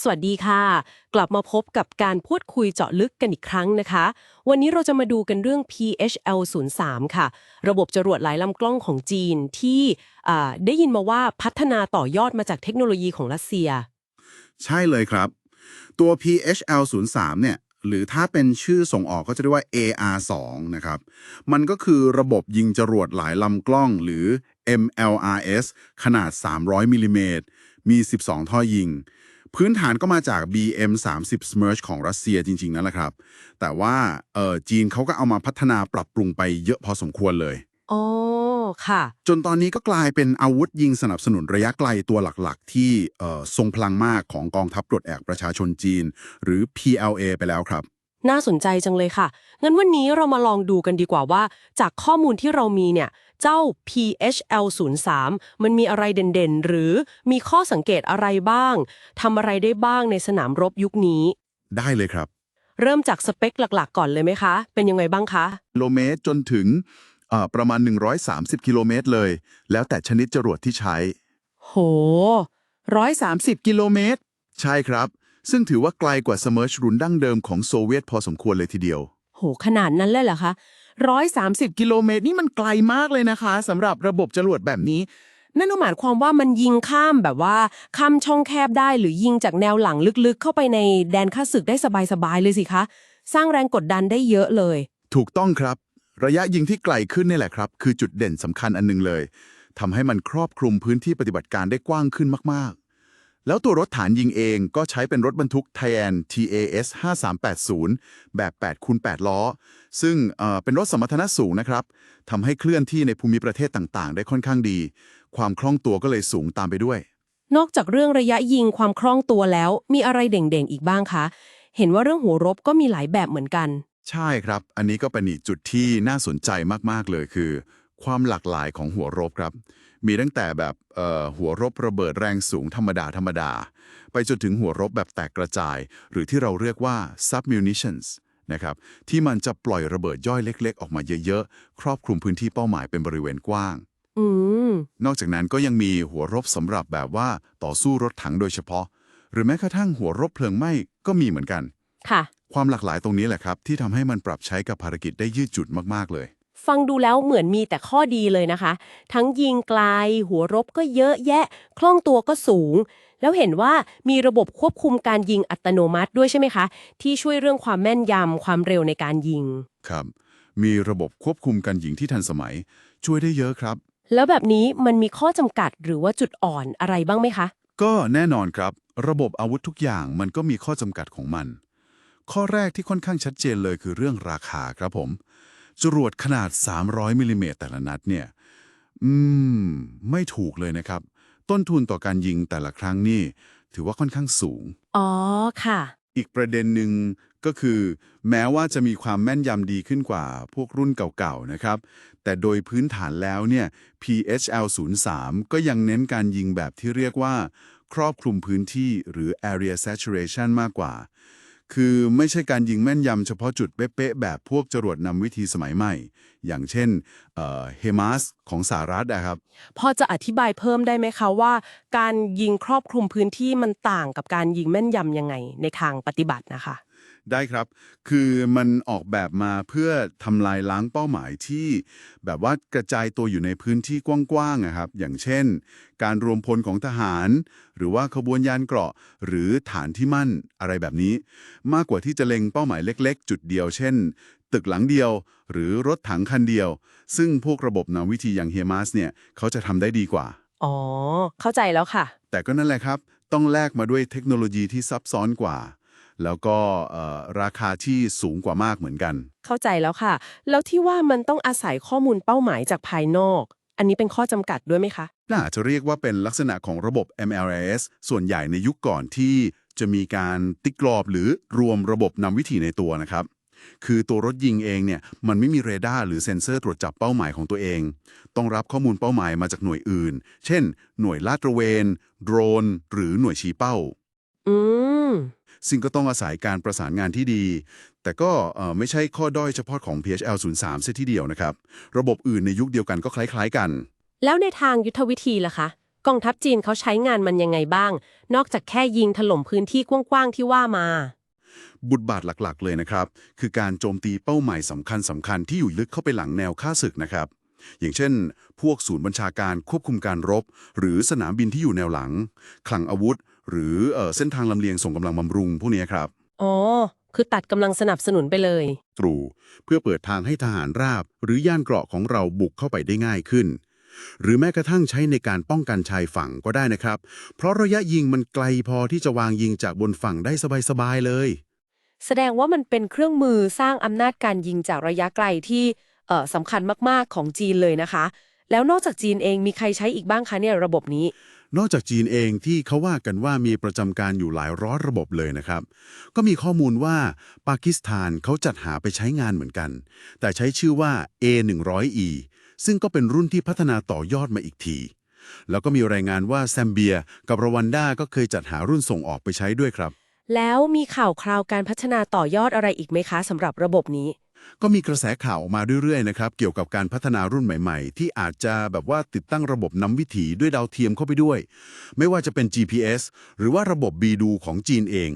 สวัสดีค่ะ กลับมาพบกับการพูดคุยเจาะลึกกันอีกครั้งนะคะ วันนี้เราจะมาดูกันเรื่อง PHL 0 3ค่ะ ระบบจรวดหลายลำกล้องของจีนที่ได้ยินมาว่าพัฒนาต่อยอดมาจากเทคโนโลยีของรัสเซีย ใช่เลยครับ ตัว PHL 0 3เนี่ย หรือถ้าเป็นชื่อส่งออกก็จะเรียกว่า AR 2นะครับ มันก็คือระบบยิงจรวดหลายลำกล้องหรือ MLRS ขนาด 300มิลลิเมตรมี 12 ท่อยิง พื้นฐานก็มาจาก BM 30 Smerch ของรัสเซียจริง ๆ นั่นแหละครับ แต่ว่าเออจีนเขาก็เอามาพัฒนาปรับปรุงไปเยอะพอสมควรเลย โอ้ค่ะ จนตอนนี้ก็กลายเป็นอาวุธยิงสนับสนุนระยะไกลตัวหลักๆ ที่เออทรงพลังมากของกองทัพปลดแอกประชาชนจีน หรือ PLA ไปแล้วครับ น่าสนใจจังเลยค่ะ งั้นวันนี้เรามาลองดูกันดีกว่าว่า จากข้อมูลที่เรามีเนี่ย เจ้า PHL 0 3 มันมีอะไรเด่นๆ หรือมีข้อสังเกตอะไรบ้าง ทำอะไรได้บ้างในสนามรบยุคนี้ ได้เลยครับ เริ่มจากสเปคหลักๆ ก่อนเลยไหมคะ เป็นยังไงบ้างคะ กิโลเมตรจนถึงเอ่อประมาณ 130 กิโลเมตรเลย แล้วแต่ชนิดจรวดที่ใช้ โห 130 กิโลเมตร ใช่ครับ ซึ่งถือว่าไกลกว่าสเมอร์ชรุ่นดั้งเดิมของโซเวียตพอสมควรเลยทีเดียว โห ขนาดนั้นเลยเหรอคะ130 กิโลเมตรนี่มันไกลมากเลยนะคะสำหรับระบบจรวดแบบนี้ นั่นก็หมายความว่ามันยิงข้ามแบบว่า ข้ามช่องแคบได้หรือยิงจากแนวหลังลึกๆ เข้าไปในแดนข้าศึกได้สบายๆเลยสิคะ สร้างแรงกดดันได้เยอะเลย ถูกต้องครับ ระยะยิงที่ไกลขึ้นนี่แหละครับ คือจุดเด่นสำคัญอันหนึงเลยทำให้มันครอบคลุมพื้นที่ปฏิบัติการได้กว้างขึ้นมากๆ แล้วตัวรถฐานยิงเองก็ใช้เป็นรถบรรทุก t y a n TAS 5380 แบบ8คูณ8ล้อ ซึ่งเอ่อเป็นรถสมรรถนะสูงนะครับทำให้เคลื่อนที่ในภูมิประเทศต่างๆ ได้ค่อนข้างดี ความคล่องตัวก็เลยสูงตามไปด้วย นอกจากเรื่องระยะยิงความคล่องตัวแล้ว มีอะไรเด่งๆ อีกบ้างคะ เห็นว่าเรื่องหัวรบก็มีหลายแบบเหมือนกัน ใช่ครับ อันนี้ก็เป็นอีกจุดที่น่าสนใจมากๆเลยคือ ความหลากหลายของหัวรบครับ มีตั้งแต่แบบเอ่อหัวรบระเบิดแรงสูงธรรมดาธรรมดา ไปจนถึงหัวรบแบบแตกกระจาย หรือที่เราเรียกว่า submunitions นะครับที่มันจะปล่อยระเบิดย่อยเล็ก ๆ ออกมาเยอะๆ ครอบคลุมพื้นที่เป้าหมายเป็นบริเวณกว้างอืมนอกจากนั้นก็ยังมีหัวรบสำหรับแบบว่าต่อสู้รถถังโดยเฉพาะ หรือแม้กระทั่งหัวรบเพลิงไหม้ก็มีเหมือนกัน ค่ะ ความหลากหลายตรงนี้แหละครับ ที่ทำให้มันปรับใช้กับภารกิจได้ยืดหยุ่นมากๆเลย ฟังดูแล้วเหมือนมีแต่ข้อดีเลยนะคะ ทั้งยิงไกล หัวรบก็เยอะแยะ คล่องตัวก็สูง แล้วเห็นว่ามีระบบควบคุมการยิงอัตโนมัติด้วยใช่ไหมคะ ที่ช่วยเรื่องความแม่นยำความเร็วในการยิง ครับ มีระบบควบคุมการยิงที่ทันสมัย ช่วยได้เยอะครับ แล้วแบบนี้มันมีข้อจำกัดหรือว่าจุดอ่อนอะไรบ้างไหมคะ ก็แน่นอนครับ ระบบอาวุธทุกอย่างมันก็มีข้อจำกัดของมัน ข้อแรกที่ค่อนข้างชัดเจนเลยคือเรื่องราคาครับผม จรวดขนาด 300มิลลิเมตรแต่ละนัดเนี่ย อืม ไม่ถูกเลยนะครับ ต้นทุนต่อการยิงแต่ละครั้งนี่ถือว่าค่อนข้างสูง อ๋อ ค่ะ อีกประเด็นหนึ่งก็คือ แม้ว่าจะมีความแม่นยำดีขึ้นกว่าพวกรุ่นเก่าๆนะครับ แต่โดยพื้นฐานแล้วเนี่ย PHL 03ก็ยังเน้นการยิงแบบที่เรียกว่า ครอบคลุมพื้นที่หรือ area saturation มากกว่า คือไม่ใช่การยิงแม่นยำเฉพาะจุดเป๊ะๆแบบพวกจรวดนำวิธีสมัยใหม่ อย่างเช่นเฮมาสของสหรัฐนะครับ พอจะอธิบายเพิ่มได้ไหมคะว่า การยิงครอบคลุมพื้นที่มันต่างกับการยิงแม่นยำยังไงในทางปฏิบัตินะคะ ได้ครับ คือมันออกแบบมาเพื่อทำลายล้างเป้าหมายที่ แบบว่ากระจายตัวอยู่ในพื้นที่กว้างๆนะครับ อย่างเช่น การรวมพลของทหาร หรือว่าขบวนยานเกราะ หรือฐานที่มั่นอะไรแบบนี้ มากกว่าที่จะเล็งเป้าหมายเล็ก ๆ จุดเดียว เช่น ตึกหลังเดียว หรือรถถังคันเดียว ซึ่งพวกระบบนำวิธีอย่างเฮมาสเนี่ยเขาจะทำได้ดีกว่า อ๋อ เข้าใจแล้วค่ะ แต่ก็นั่นแหละครับ ต้องแลกมาด้วยเทคโนโลยีที่ซับซ้อนกว่า แล้วก็เอ่อราคาที่สูงกว่ามากเหมือนกัน เข้าใจแล้วค่ะ แล้วที่ว่ามันต้องอาศัยข้อมูลเป้าหมายจากภายนอก อันนี้เป็นข้อจำกัดด้วยไหมคะ น่าจะเรียกว่าเป็นลักษณะของระบบ MLRS ส่วนใหญ่ในยุคก่อนที่จะมีการติ๊กกรอบหรือรวมระบบนำวิถีในตัวนะครับคือตัวรถยิงเองเนี่ยมันไม่มีเรดาร์หรือเซ็นเซอร์ตรวจจับเป้าหมายของตัวเอง ต้องรับข้อมูลเป้าหมายมาจากหน่วยอื่น เช่น หน่วยลาดตระเวน โดรน หรือหน่วยชี้เป้า อืม ซึ่งก็ต้องอาศัยการประสานงานที่ดี แต่ก็เอ่อไม่ใช่ข้อด้อยเฉพาะของ PHL 03เสียทีเดียวนะครับ ระบบอื่นในยุคเดียวกันก็คล้าย ๆ กัน แล้วในทางยุทธวิธีล่ะคะ กองทัพจีนเขาใช้งานมันยังไงบ้าง นอกจากแค่ยิงถล่มพื้นที่กว้างๆที่ว่ามาบุตรบาทหลักๆ เลยนะครับ คือการโจมตีเป้าหมายสำคัญสำคัญที่อยู่ลึกเข้าไปหลังแนวค่าศึกนะครับ อย่างเช่น พวกศูนย์บัญชาการควบคุมการรบ หรือสนามบินที่อยู่แนวหลัง คลังอาวุธ หรือเอ่อเส้นทางลำเลียงส่งกำลังบำรุงพวกนี้ครับ อ๋อ คือตัดกำลังสนับสนุนไปเลย ตรูเพื่อเปิดทางให้ทหารราบ หรือย่านเกราะของเราบุกเข้าไปได้ง่ายขึ้น หรือแม้กระทั่งใช้ในการป้องกันชายฝั่งก็ได้นะครับ เพราะระยะยิงมันไกลพอที่จะวางยิงจากบนฝั่งได้สบายๆเลย แสดงว่ามันเป็นเครื่องมือสร้างอำนาจการยิงจากระยะไกลที่เอ่อสำคัญมากๆของจีนเลยนะคะ แล้วนอกจากจีนเองมีใครใช้อีกบ้างคะเนี่ยระบบนี้ นอกจากจีนเองที่เขาว่ากันว่ามีประจำการอยู่หลายร้อยระบบเลยนะครับ ก็มีข้อมูลว่าปากีสถานเขาจัดหาไปใช้งานเหมือนกัน แต่ใช้ชื่อว่า A100E ซึ่งก็เป็นรุ่นที่พัฒนาต่อยอดมาอีกที แล้วก็มีรายงานว่าแซมเบีย กับรวันดาก็เคยจัดหารุ่นส่งออกไปใช้ด้วยครับ แล้วมีข่าวคราวการพัฒนาต่อยอดอะไรอีกไหมคะสำหรับระบบนี้ ก็มีกระแสข่าวออกมาเรื่อยๆนะครับเกี่ยวกับการพัฒนารุ่นใหม่ๆ ที่อาจจะแบบว่าติดตั้งระบบนำวิถีด้วยดาวเทียมเข้าไปด้วย ไม่ว่าจะเป็น GPS หรือว่าระบบบีดูของจีนเอง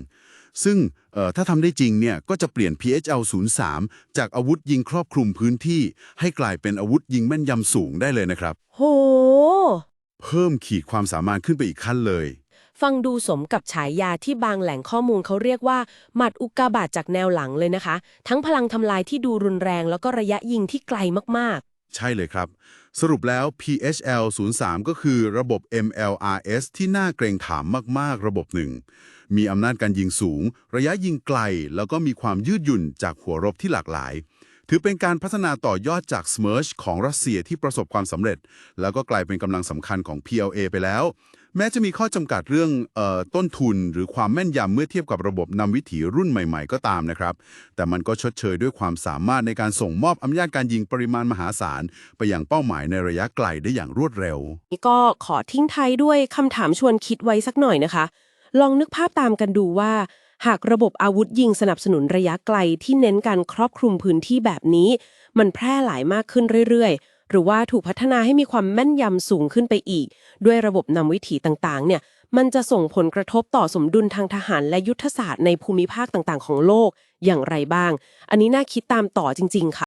ซึ่งเอ่อถ้าทำได้จริงเนี่ยก็จะเปลี่ยน PHL 03จากอาวุธยิงครอบคลุมพื้นที่ ให้กลายเป็นอาวุธยิงแม่นยำสูงได้เลยนะครับ โห เพิ่มขีดความสามารถขึ้นไปอีกขั้นเลย ฟังดูสมกับฉายาที่บางแหล่งข้อมูลเขาเรียกว่า หมัดอุกกาบาตจากแนวหลังเลยนะคะ ทั้งพลังทำลายที่ดูรุนแรง แล้วก็ระยะยิงที่ไกลมากๆใช่เลยครับ สรุปแล้ว PHL 03ก็คือระบบ MLRS ที่น่าเกรงขามมาก ๆ ระบบหนึ่ง มีอำนาจการยิงสูง ระยะยิงไกล แล้วก็มีความยืดหยุ่นจากหัวรบที่หลากหลาย ถือเป็นการพัฒนาต่อยอดจาก Smerch ของรัสเซียที่ประสบความสำเร็จ แล้วก็กลายเป็นกำลังสำคัญของ PLA ไปแล้ว แม้จะมีข้อจำกัดเรื่องออต้นทุนหรือความแม่นยำเมื่อเทียบกับระบบนำวิถีรุ่นใหม่ๆ ก็ตามนะครับ แต่มันก็ชดเชยด้วยความสามารถในการส่งมอบอำนาจการยิงปริมาณมหาศาล ไปยังเป้าหมายในระยะไกลได้อย่างรวดเร็ว นี่ก็ขอทิ้งท้ายด้วยคำถามชวนคิดไว้สักหน่อยนะคะ ลองนึกภาพตามกันดูว่า หากระบบอาวุธยิงสนับสนุนระยะไกลที่เน้นการครอบคลุมพื้นที่แบบนี้ มันแพร่หลายมากขึ้นเรื่อยๆ หรือว่าถูกพัฒนาให้มีความแม่นยำสูงขึ้นไปอีก ด้วยระบบนำวิถีต่างๆ เนี่ย มันจะส่งผลกระทบต่อสมดุลทางทหารและยุทธศาสตร์ในภูมิภาคต่างๆ ของโลกอย่างไรบ้าง อันนี้น่าคิดตามต่อจริง ๆค่ะ